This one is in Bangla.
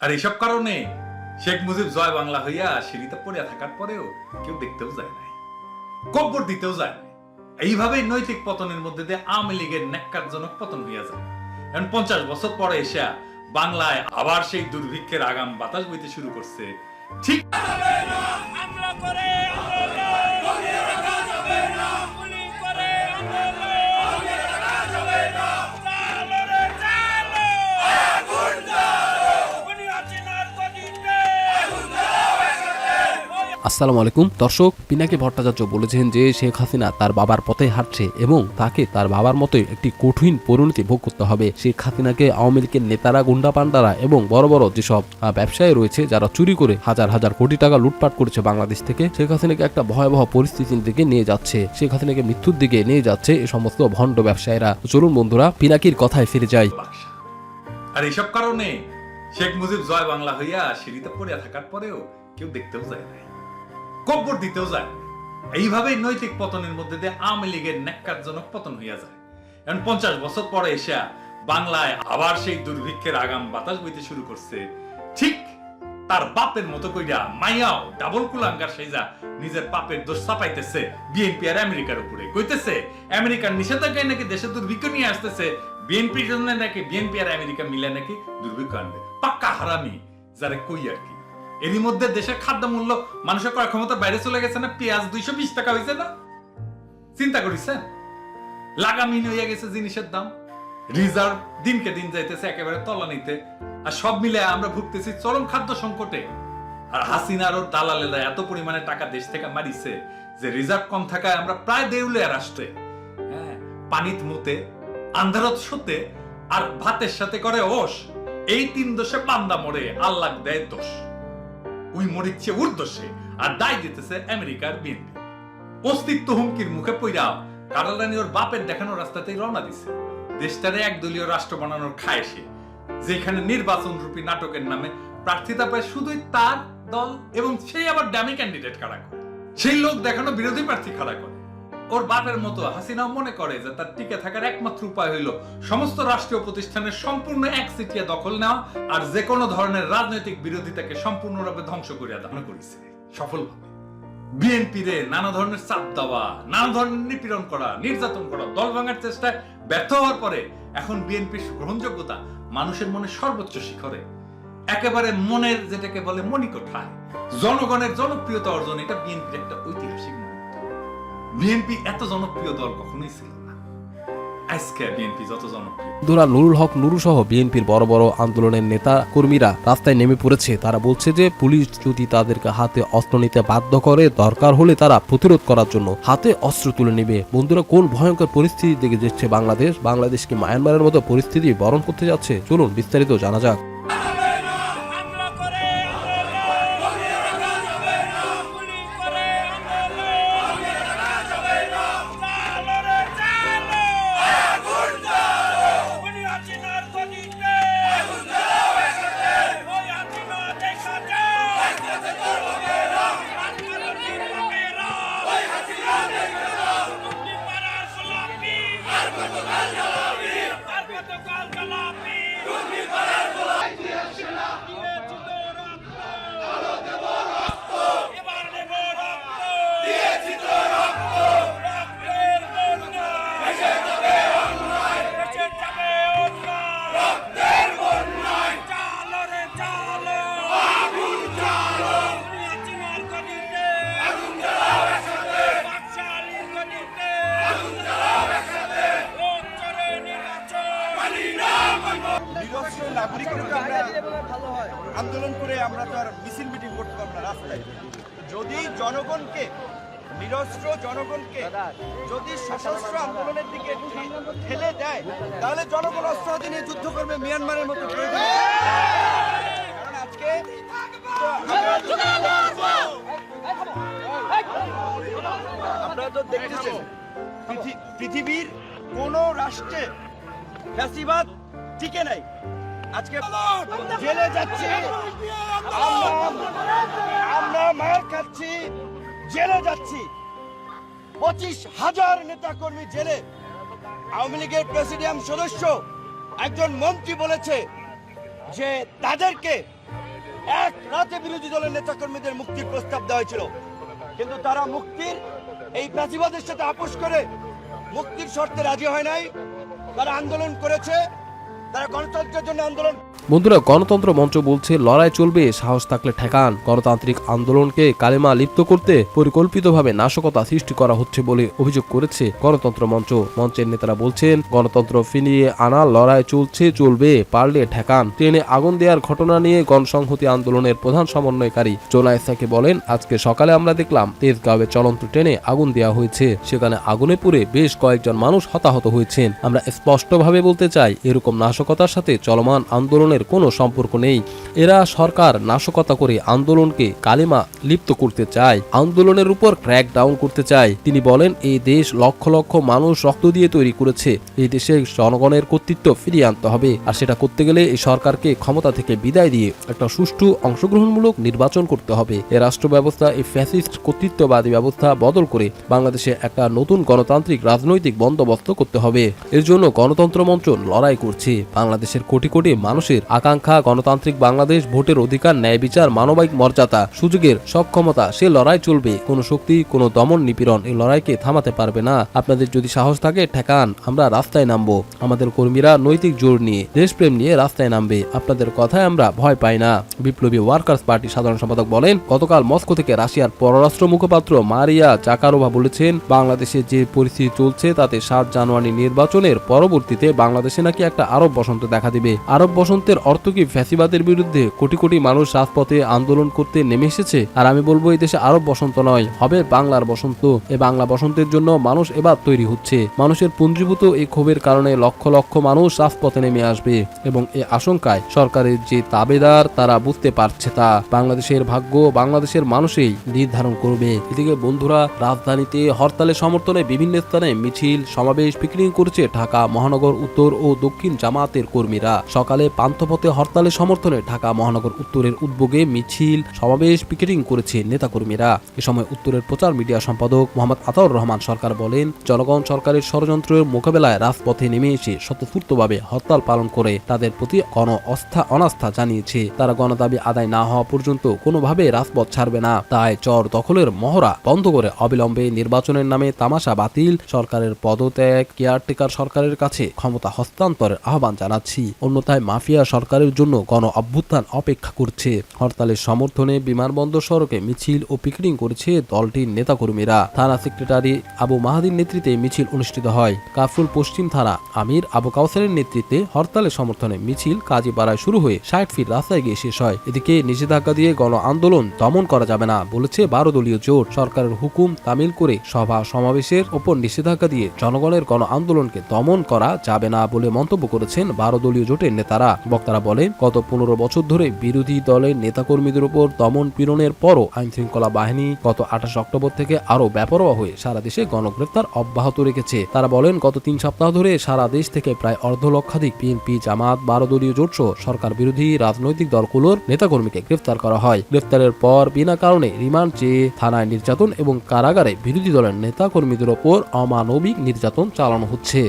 আর এইসব কারণে শেখ মুজিব জয় বাংলা হইয়া সিঁড়িতে পড়িয়া থাকার পরেও কেউ দেখতেও যায় নাই কব্বর দিতেও যায় নাই। এইভাবেই নৈতিক পতনের মধ্যে দিয়ে আওয়ামী লীগের ন্যাক্কারজনক পতন হইয়া যায়। এখন পঞ্চাশ বছর পরে এসে বাংলায় আবার সেই দুর্ভিক্ষের আগাম বাতাস বইতে শুরু করছে। ঠিক হামলা করে আসসালামু আলাইকুম। দর্শক, পিনাকি ভট্টাচার্য বলেছেন যে শেখ হাসিনা তার বাবার পথে হাঁটছে এবং তাকে তার বাবার মতোই একটি কঠিন পরিণতি ভোগ করতে হবে। শেখ হাসিনাকে, আওয়ামী লীগের নেতারা, গুন্ডা পান্ডারা এবং বড় বড় যেসব ব্যবসায়ী রয়েছে, যারা চুরি করে হাজার হাজার কোটি টাকা লুটপাট করেছে বাংলাদেশ থেকে, শেখ হাসিনাকে একটা ভয়াবহ পরিস্থিতির দিকে নিয়ে যাচ্ছে। শেখ হাসিনাকে মৃত্যুর দিকে নিয়ে যাচ্ছে এ সমস্ত ভণ্ড ব্যবসায়ীরা। চলুন বন্ধুরা, পিনাকির কথায় ফিরে যাই। আর এইসব কারণে শেখ মুজিব জয় বাংলা হইয়া সিঁড়িতে পড়িয়া থাকার পরেও কেউ দেখতেও যায় নাই। কব্বর দিতেও যায়। এইভাবেই নৈতিক পতনের মধ্যে দিয়ে আওয়ামী লীগের ন্যাক্কারজনক পতন হইয়া যায়। এখন পঞ্চাশ বছর পরে এসে বাংলায় আবার সেই দুর্ভিক্ষের আগাম বাতাস বইতে শুরু করছে। ঠিক তার বাপের মতো কইরা মাইয়াও ডাবল কুলাঙ্গার সেজা নিজের পাপের দোষ চাপাইতেছে বিএনপি আর আমেরিকার উপরে। কইতেছে, আমেরিকার নিষেধাজ্ঞায় নাকি দেশে দুর্ভিক্ষ নিয়ে আসতেছে? বিএনপির জন্য নাকি বিএনপি আর আমেরিকা মিলে নাকি দুর্ভিক্ষ আনবে? পাক্কা হারামি, যারা কই আর কি। এরই মধ্যে দেশের খাদ্য মূল্য মানুষের ক্রয় ক্ষমতার বাইরে চলে গেছে না? পেঁয়াজ দুইশো বিশ টাকা হয়েছে না? চিন্তা করিছেন লাগামিন হইয়া গেছে জিনিসের দাম। রিজার্ভ দিনকে দিন যাইতেছে একেবারে তলানিতে। আর সব মিলে আমরা ভুগতেছি চরম খাদ্য সংকটে। আর হাসিনার ও দালালেরা এত পরিমাণে টাকা দেশ থেকে মারিছে যে রিজার্ভ কম থাকায় আমরা প্রায় দেউলে রাষ্ট্রে। হ্যাঁ পানিত মুতে, আন্ধারত শুতে আর ভাতের সাথে করে ওস এই তিন দোষে পান্দা মরে আল্লাহ দেয় দোষ। উই মরিচ্ছে উর্দোষে আর দায় দিতেছে আমেরিকার বিএনপি। অস্তিত্ব হুমকির মুখে পইরা কারালানি ওর বাপের দেখানো রাস্তাতেই রওনা দিছে। দেশটারে একদলীয় রাষ্ট্র বানানোর খায় সে যেখানে নির্বাচন রূপী নাটকের নামে প্রার্থিতা পায় শুধুই তার দল এবং সেই আবার ড্যামি ক্যান্ডিডেট খাড়া করে? সেই লোক দেখানো বিরোধী প্রার্থী খাড়া করে? ওর বাপের মতো হাসিনাও মনে করে যে তার টিকে থাকার একমাত্র উপায় হইল সমস্ত রাষ্ট্রীয় প্রতিষ্ঠানের সম্পূর্ণ এক সিটিয়া দখল নেওয়া আর যে কোনো ধরনের রাজনৈতিক বিরোধিতাকে সম্পূর্ণরূপে ধ্বংস করিয়া দান করেছে। সফলভাবে। নানা ধরনের চাপ দেওয়া, নানা ধরনের নিপীড়ন করা, নির্যাতন করা, দল ভাঙার চেষ্টায় ব্যর্থ হওয়ার পরে এখন বিএনপির গ্রহণযোগ্যতা মানুষের মনে সর্বোচ্চ শিখরে। একেবারে মনের যেটাকে বলে মণিকোঠায়। জনগণের জনপ্রিয়তা অর্জন, এটা বিএনপির একটা ঐতিহাসিক বিএনপি এত জনপ্রিয় দল কখনোই ছিল বন্ধুরা নুরুল হক, নুরু সহ বিএনপির বড় বড় আন্দোলনের নেতা, কর্মীরা রাস্তায় নেমে পড়েছে। তারা বলছে যে, পুলিশ যদি তাদেরকে হাতে অস্ত্র নিতে বাধ্য করে, দরকার হলে তারা প্রতিরোধ করার জন্য হাতে অস্ত্র তুলে নেবে। বন্ধুরা, কোন ভয়ঙ্কর পরিস্থিতি দিকে যাচ্ছে বাংলাদেশ? বাংলাদেশ কি মায়ানমারের মতো পরিস্থিতি বরণ করতে যাচ্ছে? চলুন বিস্তারিত জানা যাক। জনগণকে নিরস্ত্র জনগণকে যদি সশস্ত্র আন্দোলনের দিকে ঠেলে দেয় তাহলে জনগণ অস্ত্র হাতে নিয়ে যুদ্ধ করবে মিয়ানমারের মতো প্রয়োজন। কারণ আজকে তো আপনারা তো দেখতেছেন পৃথিবীর কোন রাষ্ট্রে ফ্যাসিবাদ টিকে নাই। আজকে জেলে যাচ্ছি আমরা মার খাচ্ছি। জেলে যাচ্ছি। পঁচিশ হাজার নেতা কর্মী জেলে। আওয়ামী লীগের প্রেসিডিয়াম সদস্য একজন মন্ত্রী বলেছে যে তাদেরকে এক রাতে বিরোধী দলের নেতাকর্মীদের মুক্তির প্রস্তাব দেওয়া হয়েছিল। কিন্তু তারা মুক্তির এই প্রাচীবাদের সাথে আপোষ করে মুক্তির শর্তে রাজি হয় নাই। তারা আন্দোলন করেছে। বন্ধুরা, গণতন্ত্র মঞ্চ বলছে, লড়াই চলবে, সাহস থাকলে ঠেকান। গণতান্ত্রিক আন্দোলনকে কালেমা লিপ্ত করতে পরিকল্পিতভাবে নাশকতা সৃষ্টি করা হচ্ছে বলে অভিযোগ করেছে গণতন্ত্র মঞ্চ। মঞ্চের নেতারা বলছেন, গণতন্ত্র ফিরিয়ে আনা, লড়াই চলছে, চলবে, পারলে ঠেকান। ট্রেনে আগুন দেওয়ার ঘটনা নিয়ে গণসংহতি আন্দোলনের প্রধান সমন্বয়কারী জোনায়েসাকে বলেন, আজকে সকালে আমরা দেখলাম, তেজগাঁওয়ে চলন্ত ট্রেনে আগুন দেওয়া হয়েছে। সেখানে আগুনে পুড়ে বেশ কয়েকজন মানুষ হতাহত হয়েছেন। আমরা স্পষ্টভাবে বলতে চাই, এরকম নাশকতার সাথে চলমান আন্দোলনের কোনো সম্পর্ক নেই। এরা সরকার নাশকতা করে আন্দোলনকে কালিমা লিপ্ত করতে চায়, আন্দোলনের উপর ক্র্যাক ডাউন করতে চায়। তিনি বলেন, এই দেশ লক্ষ লক্ষ মানুষ রক্ত দিয়ে তৈরি করেছে। এই দেশে জনগণের কর্তৃত্ব ফিরিয়ে আনতে হবে। আর সেটা করতে গেলে এই সরকারকে ক্ষমতা থেকে বিদায় দিয়ে একটা সুষ্ঠু অংশগ্রহণমূলক নির্বাচন করতে হবে। এ রাষ্ট্র ব্যবস্থা এই ফ্যাসিস্ট কর্তৃত্ববাদী ব্যবস্থা বদল করে বাংলাদেশে একটা নতুন গণতান্ত্রিক রাজনৈতিক বন্দোবস্ত করতে হবে। এর জন্য গণতন্ত্র মঞ্চ লড়াই করছে। বাংলাদেশের কোটি কোটি মানুষের আকাঙ্ক্ষা, গণতান্ত্রিক বাংলাদেশ, ভোটের অধিকার, ন্যায় বিচার, মানবিক মর্যাদা, সুযোগের সক্ষমতা সে লড়াই চলবে। কোনো শক্তি, কোনো দমন নিপীড়ন এই লড়াইকে থামাতে পারবে না। আপনাদের যদি সাহস থাকে, ঠেকান, আমরা রাস্তায় নামবো। আমাদের কর্মীরা নৈতিক জোর নিয়ে, দেশপ্রেম নিয়ে রাস্তায় নামবে। আপনাদের কথায় আমরা ভয় পাই না। বিপ্লবী ওয়ার্কার্স পার্টি সাধারণ সম্পাদক বলেন, গতকাল মস্কো থেকে রাশিয়ার পররাষ্ট্র মুখপাত্র মারিয়া চাকারোভা বলেছেন, বাংলাদেশে যে পরিস্থিতি চলছে তাতে সাত জানুয়ারি নির্বাচনের পরবর্তীতে বাংলাদেশে নাকি একটা আরব বসন্ত দেখা দিবে। আরব বসন্তের অর্থ কি ফ্যাসিবাদের বিরুদ্ধে কোটি কোটি মানুষ রাজপথে আন্দোলন করতে নেমে এসেছে? আর আমি বলব, এই দেশে আরব বসন্ত নয়, হবে বাংলার বসন্ত। এই বাংলা বসন্তের জন্য মানুষ এবার তৈরি হচ্ছে। মানুষের পুঞ্জীভূত এই ক্ষোভের কারণে লক্ষ লক্ষ মানুষ রাজপথে নেমে আসবে। এবং এই আশঙ্কায় সরকারের যে তাবেদার, তারা বুঝতে পারছে তা। বাংলাদেশের ভাগ্য বাংলাদেশের মানুষই নির্ধারণ করবে। এদিকে বন্ধুরা, রাজধানীতে হরতালের সমর্থনে বিভিন্ন স্থানে মিছিল, সমাবেশ, পিকনিক করছে ঢাকা, মহানগর, উত্তর ও দক্ষিণ জামায়াতের কর্মীরা। সকালে পান্থপথে হরতালের সমর্থনে ঢাকা মহানগর উত্তরের উদ্যোগে মিছিল, সমাবেশ, পিকেটিং করেছে নেতাকর্মীরা। এ সময় উত্তরের প্রচার মিডিয়া সম্পাদক মোহাম্মদ আতাউর রহমান সরকার বলেন, জনগণ সরকারের ষড়যন্ত্রের মোকাবেলায় রাজপথে নেমে এসে স্বতঃস্ফূর্তভাবে হরতাল পালন করে তাদের প্রতি গণ অস্থা অনাস্থা জানিয়েছে। তারা গণদাবি আদায় না হওয়া পর্যন্ত কোনোভাবে রাজপথ ছাড়বে না। তাই চর দখলের মহড়া বন্ধ করে অবিলম্বে নির্বাচনের নামে তামাশা বাতিল। সরকারের পদত্যাগ, কেয়ারটেকার সরকারের কাছে ক্ষমতা হস্তান্তরের আহ্বান জানাচ্ছি। অন্যথায় মাফিয়া সরকারের জন্য গণ অভ্যুত্থান অপেক্ষা করছে। হরতালের সমর্থনে বিমানবন্দর সড়কে মিছিল ও পিকেটিং করেছে দলটির নেতাকর্মীরা। থানা সেক্রেটারি আবু মাহাদির নেতৃত্বে মিছিল অনুষ্ঠিত হয়। কাফরুল পশ্চিম থানা আমির আবু কাউসারের নেতৃত্বে হরতালের সমর্থনে মিছিল কাজীপাড়ায় শুরু হয়ে ষাট ফিট রাস্তায় গিয়ে শেষ হয়। এদিকে নিষেধাজ্ঞা দিয়ে গণ আন্দোলন দমন করা যাবে না বলেছে বারো দলীয় জোট। সরকারের হুকুম তামিল করে সভা সমাবেশের ওপর নিষেধাজ্ঞা দিয়ে জনগণের গণ আন্দোলনকে দমন করা যাবে না বলে মন্তব্য করেছেন বারো দলীয় জোটের নেতারা। বক্তারা বলেন, গত পনেরো বছর ধরে বিরোধী দলের নেতাকর্মীদের উপর দমন পীড়নের পরও আইন শৃঙ্খলা বাহিনী গত আঠাশ অক্টোবর থেকে আরও ব্যাপরোয়া হয়ে সারা দেশে গণগ্রেফতার অব্যাহত রেখেছে। তারা বলেন, গত তিন সপ্তাহ ধরে সারা দেশ থেকে প্রায় অর্ধ লক্ষাধিক বিএনপি, জামাত বারো দলীয় জোট সহ সরকার বিরোধী রাজনৈতিক দলগুলোর নেতাকর্মীকে গ্রেফতার করা হয়। গ্রেফতারের পর বিনা কারণে রিমান্ড চেয়ে থানায় নির্যাতন এবং কারাগারে বিরোধী দলের নেতাকর্মীদের ওপর অমানবিক নির্যাতন চালানো হচ্ছে।